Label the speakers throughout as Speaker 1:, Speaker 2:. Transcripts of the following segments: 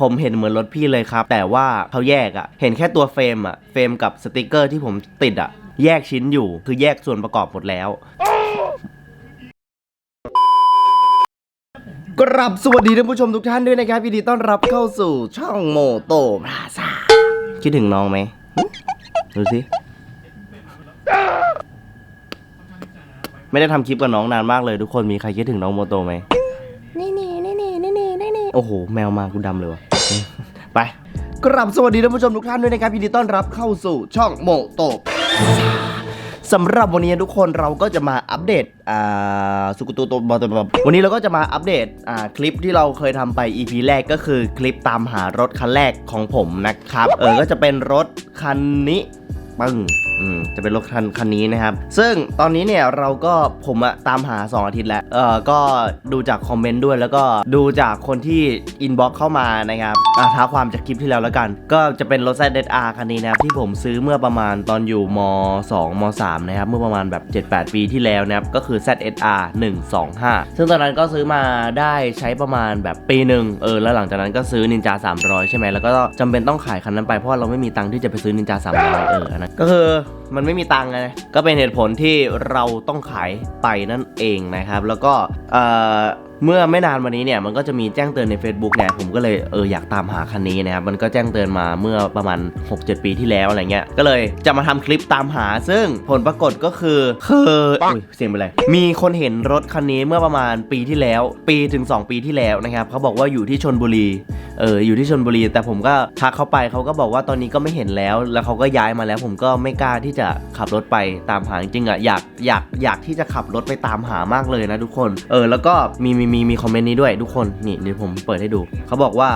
Speaker 1: ผมเห็นเหมือนรถพี่เลยครับ แต่ว่าเขาแยกอะเห็นแค่ตัวเฟรมอะเฟรมกับสติกเกอร์ที่ผมติดอะแยกชิ้นอยู่คือแยกส่วนประกอบหมดแล้ว กราบสวัสดีท่านผู้ชมทุกท่านด้วยนะครับยินดีต้อนรับเข้าสู่ช่องโมโตปราซาคิดถึงน้องไหมดูสิไม่ได้ทำคลิปกับน้องนานมากเลยทุกคนมีใครคิดถึงน้องโมโตไหม โอ้โห แมวมากูดำเลยวะไปกราบสวัสดีท่านผู้ชมทุกท่านด้วยนะครับยินดีต้อนรับเข้าสู่ช่องโมโตะสำหรับวันนี้ทุกคนเราก็จะมาอัปเดตอ่าสุกุตุโตบอตบวันนี้เราก็จะมาอัปเดตอ่าคลิปที่เราเคยทำไป EP แรกก็คือคลิปตามหารถคันแรกของผมนะครับ เออก็จะเป็นรถคันนี้ปึ้ง อืมจะเป็นรถคันคันนี้นะครับ ซึ่งตอนนี้เนี่ยเราก็ผมอะตามหา 2 อาทิตย์แล้ว เออก็ดูจากคอมเมนต์ด้วย แล้วก็ดูจากคนที่อินบ็อกเข้ามานะครับอะท้าความจากคลิปที่แล้วแล้วกัน ก็จะเป็นรถ ZR คันนี้นะครับที่ผมซื้อเมื่อประมาณตอนอยู่ม 2 ม 3 นะครับ เมื่อประมาณแบบ 7-8 ปีที่แล้วนะครับ ก็คือ ZSR 125 ซึ่งตอนนั้นก็ซื้อมาได้ใช้ประมาณแบบปีหนึ่งเออ แล้วหลังจากนั้นก็ซื้อ Ninja 300 ใช่ไหมแล้วก็จำเป็นต้องขายคันนั้นไปเพราะเราไม่มีตังค์ที่จะไปซื้อ Ninja 300เออนนั้นก็คือมันไม่มีตังค์ไงก็เป็นเหตุผลที่เราต้องขายไปนั่นเองนะครับ แล้วก็เอ่อเมื่อไม่นานมานี้เนี่ยมันก็จะมีแจ้งเตือนใน Facebook เนี่ยผมก็เลยเอออยากตามหาคันนี้นะครับมันก็แจ้งเตือนมาเมื่อประมาณ 6-7 ปีที่แล้วอะไรเงี้ยก็เลยจะมาทำคลิปตามหา ซึ่งผลปรากฏก็คือคืออุ้ยเสียงเป็นไรมีคนเห็นรถคันนี้เมื่อประมาณปีที่แล้ว ปีถึง 2 ปีที่แล้วนะครับเขาบอกว่าอยู่ที่ชนบุรี เอออยู่ที่ชนบุรี แต่ผมก็ทักเขาไปเขาก็บอกว่าตอนนี้ก็ไม่เห็นแล้ว แล้วเขาก็ย้ายมาแล้ว ผมก็ไม่กล้าที่จะขับรถไปตามหาจริงๆอะอยากอยากอยากที่จะขับรถไปตามหามากเลยนะทุกคน เออแล้วก็มีมีมีมีคอมเมนต์นี้ด้วยทุกคนนี่เดี๋ยวผมเปิดให้ดูเขาบอกว่า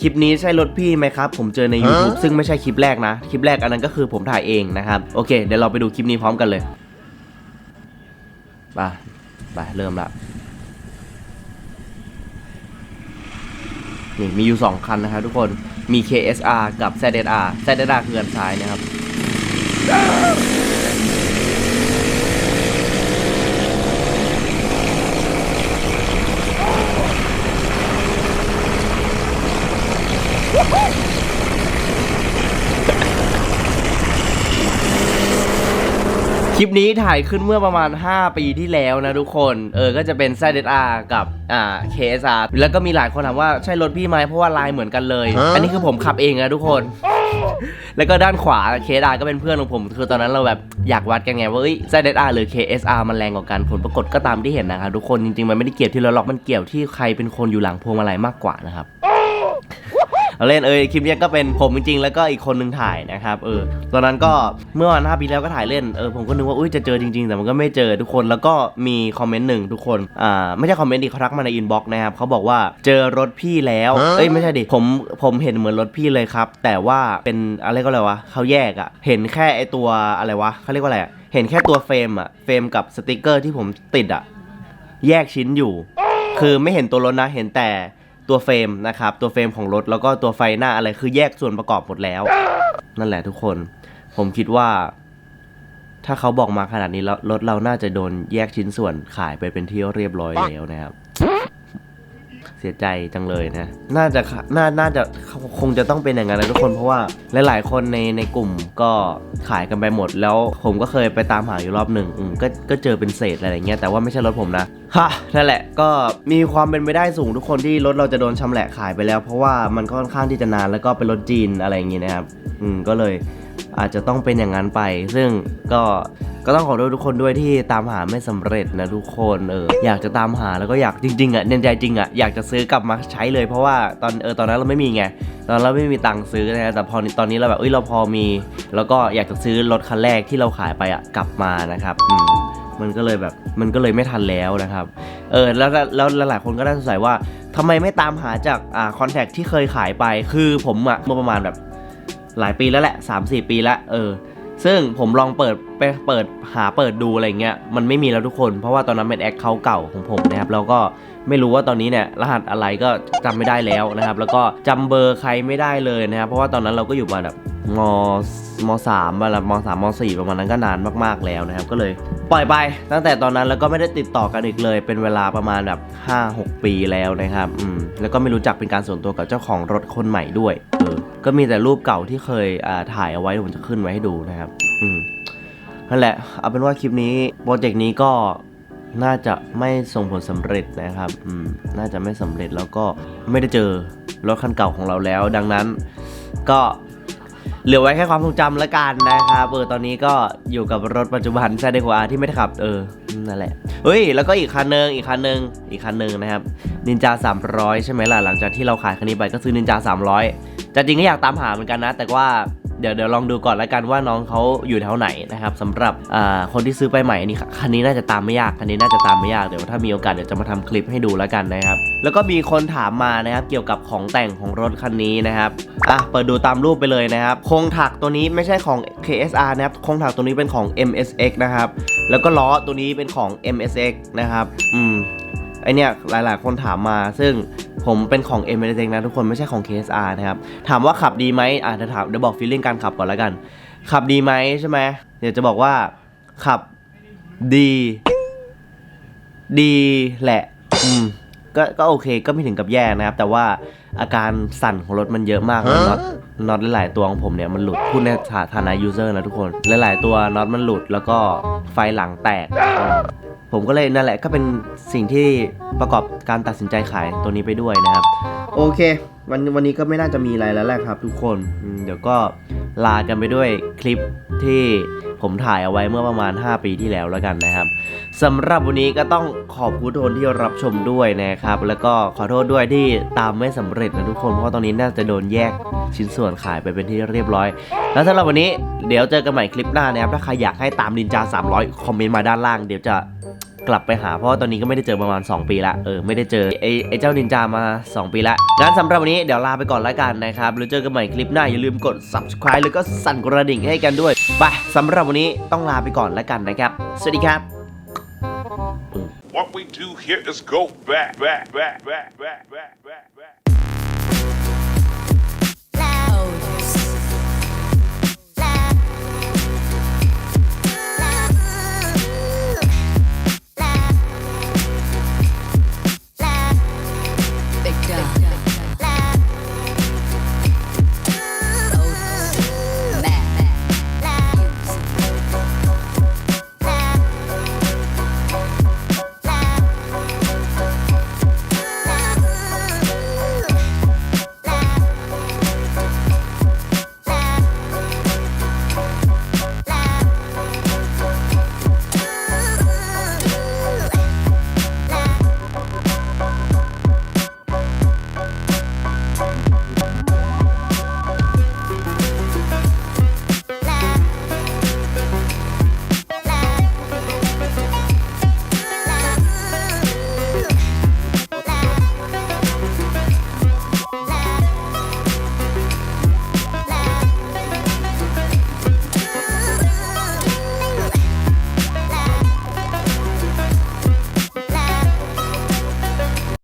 Speaker 1: คลิปนี้ใช่รถพี่ไหมครับ ผมเจอใน YouTube ซึ่งไม่ใช่คลิปแรกนะ คลิปแรกอันนั้นก็คือผมถ่ายเองนะครับ โอเค เดี๋ยวเราไปดูคลิปนี้พร้อมกันเลยไปไปเริ่มละ นี่มีอยู่ 2 คันนะครับทุกคนมี KSR กับ ZSR ZSR คือคันซ้ายนะครับ คลิปนี้ถ่ายขึ้นเมื่อประมาณ 5 ปีที่แล้วนะทุกคน เออ ก็จะเป็น ZSR กับ อ่า KSR แล้วก็มีหลายคนถามว่าใช่รถพี่ไหมเพราะว่าลายเหมือนกันเลย อันนี้คือผมขับเองนะทุกคน แล้วก็ด้านขวา KSR ก็เป็นเพื่อนของผม คือตอนนั้นเราแบบอยากวัดกันไงว่าเอ้ย ZSR หรือ KSR มันแรงกว่ากัน ผลปรากฏก็ตามที่เห็นนะครับทุกคน จริงๆ มันไม่ได้เกี่ยวที่รถหรอก มันเกี่ยวที่ใครเป็นคนอยู่หลังพวงมาลัยมากกว่านะครับ เอาเล่นเอยคลิปเนี้ยก็เป็นผมจริงๆ แล้วก็อีกคนนึงถ่ายนะครับเออตอนนั้นก็เมื่อวันห้าปีแล้วก็ถ่ายเล่นเออผมก็นึกว่าอุ้ยจะเจอจริงๆ แต่มันก็ไม่เจอทุกคนแล้วก็มีคอมเมนต์หนึ่งทุกคนอ่าไม่ใช่คอมเมนต์ดิเขาทักมาในอินบ็อกซ์นะครับเขาบอกว่าเจอรถพี่แล้วเอ้ยไม่ใช่ดิผมผมเห็นเหมือนรถพี่เลยครับ แต่ว่าเป็นอะไรก็อะไรวะเขาแยกอะเห็นแค่ไอตัวอะไรวะเขาเรียกว่าอะไรอะเห็นแค่ตัวเฟรมอะเฟรมกับสติกเกอร์ที่ผมติดอะแยกชิ้นอยู่ คือไม่เห็นตัวรถนะเห็นแต่ ตัวเฟรมนะครับ ตัวเฟรมของรถแล้วก็ตัวไฟหน้าอะไรคือแยกส่วนประกอบหมดแล้ว นั่นแหละทุกคน ผมคิดว่า ถ้าเขาบอกมาขนาดนี้แล้วรถเราน่าจะโดนแยกชิ้นส่วนขายไปเป็นที่เรียบร้อยแล้วนะครับ สียใจจังเลยนะ น่าจะน่าน่าจะคงจะต้องเป็นอย่างนั้นนะทุกคนเพราะว่าหลาย ๆ คนในในกลุ่มก็ขายกันไปหมด แล้วผมก็เคยไปตามหาอยู่รอบหนึ่งก็ก็เจอเป็นเศษอะไรเงี้ยแต่ว่าไม่ใช่รถผมนะฮะนั่นแหละก็มีความเป็นไปได้สูงทุกคนที่รถเราจะโดนชำแหละขายไปแล้ว เพราะว่ามันค่อนข้างที่จะนานแล้วก็เป็นรถจีนอะไรอย่างงี้นะครับอืมก็เลย อาจจะต้องเป็นอย่างนั้นไป ซึ่งก็ก็ต้องขอโทษทุกคนด้วยที่ตามหาไม่สำเร็จนะทุกคนเอออยากจะตามหาแล้วก็อยากจริงๆอะในใจจริงอะอยากจะซื้อกลับมาใช้เลยเพราะว่าตอนเออตอนนั้นเราไม่มีไงตอนเราไม่มีตังค์ซื้อนะแต่พอตอนนี้เราแบบเอ้ยเราพอมี แล้วก็อยากจะซื้อรถคันแรกที่เราขายไปอะกลับมานะครับอืมมันก็เลยแบบมันก็เลยไม่ทันแล้วนะครับ เออแล้วแล้วหลายคนก็ได้สงสัยว่าทำไมไม่ตามหาจากอ่าคอนแทคที่เคยขายไปคือผมอะเมื่อประมาณแบบ หลายปีแล้วแหละ 3 4 ปีแล้วเออ ซึ่งผมลองเปิดไปเปิดหาเปิดดูอะไรเงี้ยมันไม่มีแล้วทุกคน เพราะว่าตอนนั้นเป็นแอคเคาท์เก่าของผมนะครับแล้วก็ไม่รู้ว่าตอนนี้เนี่ยรหัสอะไรก็จำไม่ได้แล้วนะครับ แล้วก็จำเบอร์ใครไม่ได้เลยนะครับ เพราะว่าตอนนั้นเราก็อยู่มาแบบมมสามมาละมสามมสี่ประมาณนั้นก็นานมากๆแล้วนะครับ ก็เลยปล่อยไป ตั้งแต่ตอนนั้นแล้วก็ไม่ได้ติดต่อกันอีกเลย เป็นเวลาประมาณแบบ 5-6 ปีแล้วนะครับอืมแล้วก็ไม่รู้จักเป็นการส่วนตัวกับเจ้าของรถคนใหม่ด้วยเออ ก็มีแต่รูปเก่าที่เคยถ่ายเอาไว้ผมจะขึ้นไว้ให้ดูนะครับ อืมนั่นแหละ เอาเป็นว่าคลิปนี้โปรเจกต์นี้ก็น่าจะไม่ส่งผลสำเร็จนะครับ อืม น่าจะไม่สำเร็จแล้วก็ไม่ได้เจอรถคันเก่าของเราแล้ว ดังนั้นก็ เหลือไว้แค่ความทรงจำละกันนะครับเออตอนนี้ก็อยู่กับรถปัจจุบันแซดเดกว่าที่ไม่ได้ขับ เออนั่นแหละเฮ้ยแล้วก็อีกคันหนึงอีกคันหนึงอีกคันหนึงนะครับนินจา300 ใช่ไหมล่ะหลังจากที่เราขายคันนี้ไปก็ซื้อนินจา300แต่จริงก็อยากตามหาเหมือนกันนะ แต่ว่า ดี๋ยวเดี๋ยวลองดูก่อนล้วกันว่าน้องเขาอยู่แถวไหนนะครับสำหรับคนที่ซื้อไปใหม่นี่คันนี้น่าจะตามไม่ยากคันนี้น่าจะตามไม่ยากเดี๋ยวถ้ามีโอกาสเดี๋ยวจะมาทำคลิปให้ดูแล้วกันนะครับแล้วก็มีคนถามมานะครับเกี่ยวกับของแต่งของรถคันนี้นะครับอะเปิดดูตามรูปไปเลยนะครับโครงถักตัวนี้ไม่ใช่ของ KSR นะครับโครงถักตัวนี้เป็นของ MSX นะครับแล้วก็ล้อตัวนี้เป็นของ MSX นะครับอืมไอเนี่ยหลาย ๆ คนถามมาซึ่ง ผมเป็นของ m อ s นะทุกคนไม่ใช่ของ KSR นะครับ ถามว่าขับดีไหมอะเดี๋ยวถามเดี๋ยวบอกฟีลลิ่งการขับก่อนแล้วกัน ขับดีไหมใช่ไหมเดี๋ยวจะบอกว่าขับดี ดีแหละ อืมก็ก็โอเคก็ไม่ถึงกับแย่นะครับ แต่ว่าอาการสั่นของรถมันเยอะมากเลยน็อตน็อตหลายๆตัวของผมเนี่ยมันหลุดพูดในฐานะยูเซอร์นะทุกคน หลายๆตัวน็อตมันหลุดแล้วก็ไฟหลังแตก ผมก็เลยนั่นแหละก็เป็นสิ่งที่ประกอบการตัดสินใจขายตัวนี้ไปด้วยนะครับ โอเค วันวันนี้ก็ไม่น่าจะมีอะไรแล้วแหละครับ ทุกคนอืมเดี๋ยวก็ลากันไปด้วยคลิปที่ผมถ่ายเอาไว้เมื่อประมาณ 5 ปีที่แล้วแล้วกันนะครับสำหรับวันนี้ก็ต้องขอบคุณทุกคนที่รับชมด้วยนะครับ แล้วก็ขอโทษด้วยที่ตามไม่สำเร็จนะทุกคนเพราะว่าตอนนี้น่าจะโดนแยกชิ้นส่วนขายไปเป็นที่เรียบร้อย แล้วสำหรับวันนี้เดี๋ยวเจอกันใหม่คลิปหน้านะครับถ้าใครอยากให้ตามนินจา 300 คอมเมนต์มาด้านล่างเดี๋ยวจะ กลับไปหาเพราะว่าตอนนี้ก็ไม่ได้เจอประมาณ 2 ปีละเออไม่ได้เจอไอ้ไอ้เจ้านินจามา 2 ปีละงั้นสำหรับวันนี้เดี๋ยวลาไปก่อนละกันนะครับแล้วเจอกันใหม่คลิปหน้าอย่าลืมกด subscribe แล้วก็สั่นกระดิ่งให้กันด้วยไปสำหรับวันนี้ต้องลาไปก่อนละกันนะครับ สวัสดีครับ
Speaker 2: What we do here is go back, back, back, back, back, back, back, back.